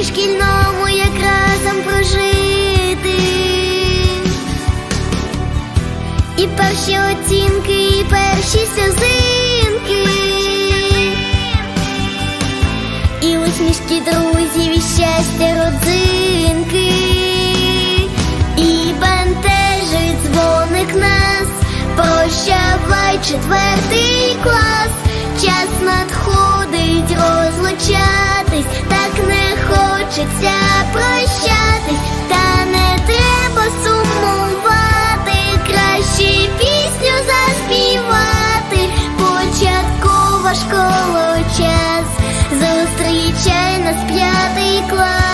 У шкільному як разом прожити. І перші оцінки, і перші сльозинки. І усмішки друзів, і щастя родзинки. І бентежить дзвоник нас. Прощавай четвертий клас. Час надходить розлучатись, так не хочеться прощатись, та не треба сумувати, краще пісню заспівати. Початкова школа час зустрічай нас п'ятий клас.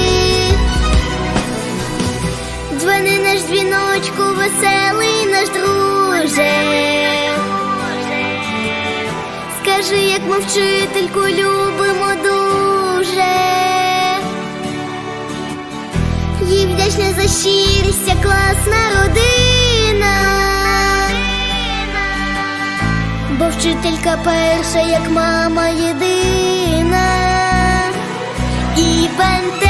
Друже. Скажи, як ми вчительку любимо дуже. Їй вдячна за щирість, класна родина. Бо вчителька перша, як мама єдина. І бенте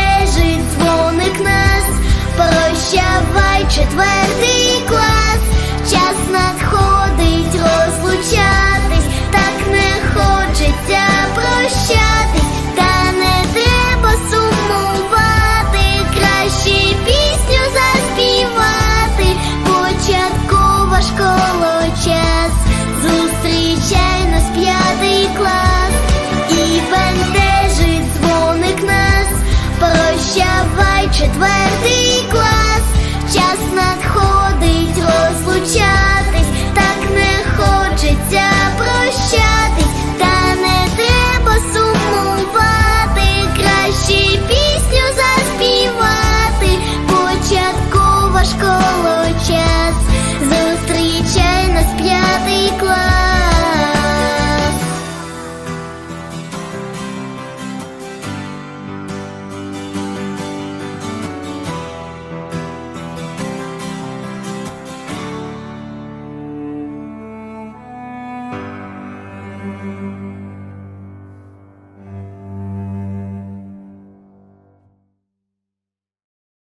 Amen.